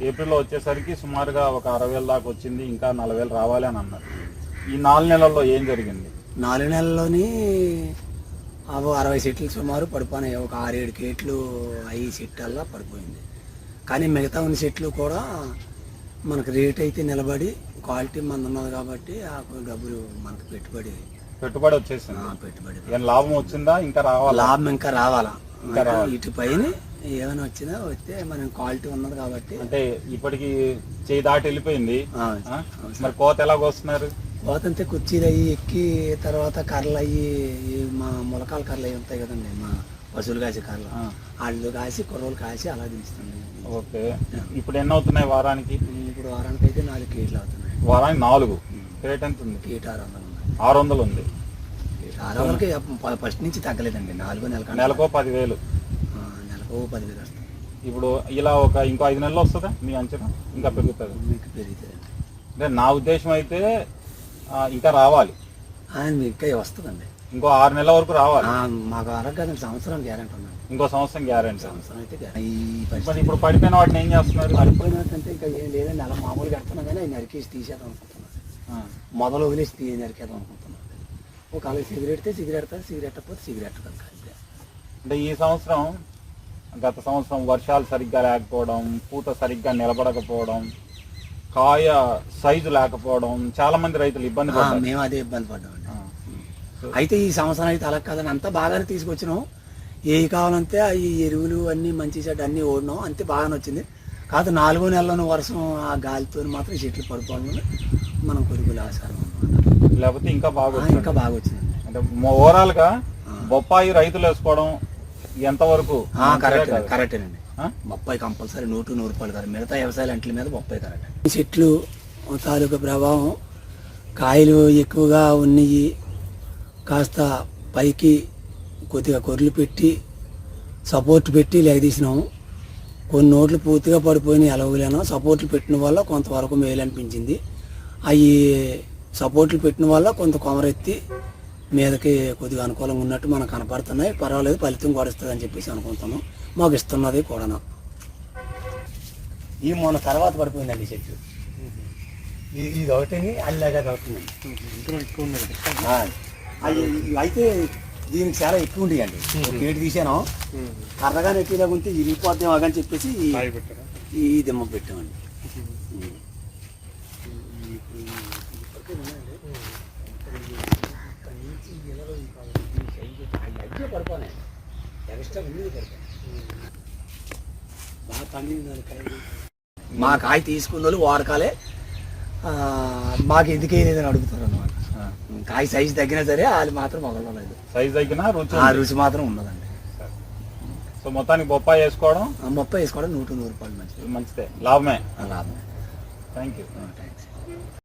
ఏప్రిల్లో వచ్చేసరికి సుమారుగా ఒక అరవై వేల దాకా వచ్చింది ఇంకా నలభై వేలు రావాలి అని అన్నారు. ఈ నాలుగు నెలల్లో ఏం జరిగింది? నాలుగు నెలల్లోని అవి అరవై సెట్లు సుమారు పడిపోయినాయి. ఒక ఆరేడు కేట్లు అయ్యి సెట్టల్లా పడిపోయింది. కానీ మిగతా ఉన్న సెట్లు కూడా మనకు రేట్ అయితే నిలబడి క్వాలిటీ మంది ఉన్నది కాబట్టి ఆ డబ్బులు మనకు పెట్టుబడి పెట్టుబడి వచ్చేసింది. ఆ, పెట్టుబడి లాభం వచ్చిందా? ఇంకా రావాలా? లాభం ఇంకా రావాలా. ఇంకా రావాలి. ఇటు పైన ఏమైనా వచ్చినా వస్తే మనం క్వాలిటీ ఉన్నది కాబట్టి. అంటే ఇప్పటికి చేయి దాటి వెళ్ళిపోయింది? మరి కోత ఎలాగ వస్తున్నారు? పోతంతే కుర్చీలు అయ్యి ఎక్కి తర్వాత కర్రలు అయ్యి మా మొలకాల కర్రలు అవి ఉంటాయి కదండి మా పశువులు కాసే కర్రలు. వాళ్ళు కాసి కుర్రోలు కాసి అలా దించుతుంది ఓకే. ఇప్పుడు ఎన్ని అవుతున్నాయి వారానికి? ఇప్పుడు వారానికి అయితే నాలుగు కేట్లు అవుతున్నాయి. వారానికి నాలుగు? రేట్ ఎంత ఉంది కేట్ ఆరు వందలు ఆరు వందలు ఉంది. కేట్ ఆరు వందలకి ఫస్ట్ నుంచి తగ్గలేదండి నాలుగు నెలల నెలకో పదివేలు. నెలకు పదివేలు వస్తుంది ఇప్పుడు ఇలా ఒక ఇంకో ఐదు నెలలు వస్తుందా మీ అంచనా? ఇంకా పెరుగుతుంది. మీకు పెరుగుతుందండి అంటే నా ఉద్దేశం అయితే ఇంకా రావాలి. ఆయన ఇంకా వస్తుందండి. ఇంకో ఆరు నెలల వరకు రావాలి. మాకు ఆరోగ్యం సంవత్సరం గ్యారెంటీ ఉందండి. ఇంకో సంవత్సరం గ్యారెంటీ. సంవత్సరం అయితే మరి ఇప్పుడు పడిపోయిన వాటిని ఏం చేస్తున్నారు? పడిపోయినట్టంటే ఇంకా ఏం లేదండి. అలా మామూలుగా కడుతున్నా కానీ అవి నరికేసి తీసేద్దాం అనుకుంటున్నాను మొదలు వదిలేసి తీ నరికేద్దాం అనుకుంటున్నాను ఒకవేళ సిగరెట్ తే సిగరెట్ సిగరెట్ పోతే సిగరెట్ కనుక అంటే ఈ సంవత్సరం గత సంవత్సరం వర్షాలు సరిగ్గా లేకపోవడం పూత సరిగ్గా నిలబడకపోవడం కాయ సైజు లేకపోవడం చాలా మంది రైతులు ఇబ్బంది ఆ, పడ్డారు మేము అదే ఇబ్బంది. సో, అయితే ఈ సంవత్సరం అయితే అలా కాదని అంతా బాగానే తీసుకొచ్చినాం ఏవి కావాలంటే ఈ ఎరువులు అన్నీ మంచి చెడ్డ అన్నీ ఓడినాం అంతే బాగానే వచ్చింది కాదు నాలుగో నెలలోని వర్షం ఆ గాలితో మాత్రం చెట్లు పడిపోవాలని మనం ఆచారం అన్నమాట. లేకపోతే ఇంకా బాగా వచ్చింది. ఇంకా బాగా వచ్చిందండి అంటే ఓవరాల్గా ఆ. బొప్పాయి రైతులు వేసుకోవడం ఎంతవరకు? కరెక్ట్. కరెక్టేనండి ఆ? బొప్పాయి కంపల్సరీ నూటు నూరు రూపాయలు కదా. మిగతా వ్యవసాయాల అంట్ల మీద బొప్పాయి కరెక్ట్ చెట్లు తాలూకా ప్రభావం కాయలు ఎక్కువగా ఉన్నాయి. కాస్త పైకి కొద్దిగా కొర్రలు పెట్టి సపోర్ట్ పెట్టి లెగదీసినాము కొన్ని నోట్లు పూర్తిగా పడిపోయినాయి ఎలవలేను సపోర్ట్లు పెట్టిన వల్ల కొంతవరకు మేలు అనిపించింది. అవి సపోర్ట్లు పెట్టిన వల్ల కొంత కొమరెత్తి మీదకి కొద్దిగా అనుకూలంగా ఉన్నట్టు మనకు కనపడుతున్నాయి. పర్వాలేదు ఫలితం కూడా ఇస్తుంది అని చెప్పేసి అనుకుంటున్నాం. మాకు ఇస్తున్నది కూడా. ఈ మొన్న తర్వాత పడిపోయిందండి చెట్టు. ఇది ఇది ఒకటి అల్లాగా అవుతుందండి అయితే దీనికి చాలా ఎక్కువ ఉండేయండి. గేటు తీసాను. కర్రగా నెట్టిలాగా ఉంటే ఇరిగిపోద్దాం అని చెప్పేసి ఈ దిమ్మ పెట్టామండి. మా కాయ తీసుకున్న వాళ్ళు వాడకాలే. మాకు ఎందుకు వేయలేదని అడుగుతారు అనమాట. కాయ సైజు తగ్గినా సరే వాళ్ళు మాత్రం మొదలలేదు సైజ్ తగ్గినా రుచి ఆ. రుచి మాత్రం ఉన్నదండి సో మొత్తానికి బొప్పాయి వేసుకోవడం? ఆ ముప్పై వేసుకోవడం నూట నూరు రూపాయలు మంచిది. మంచిదే. లాభమే. ఆ లాభం థ్యాంక్ యూ థ్యాంక్స్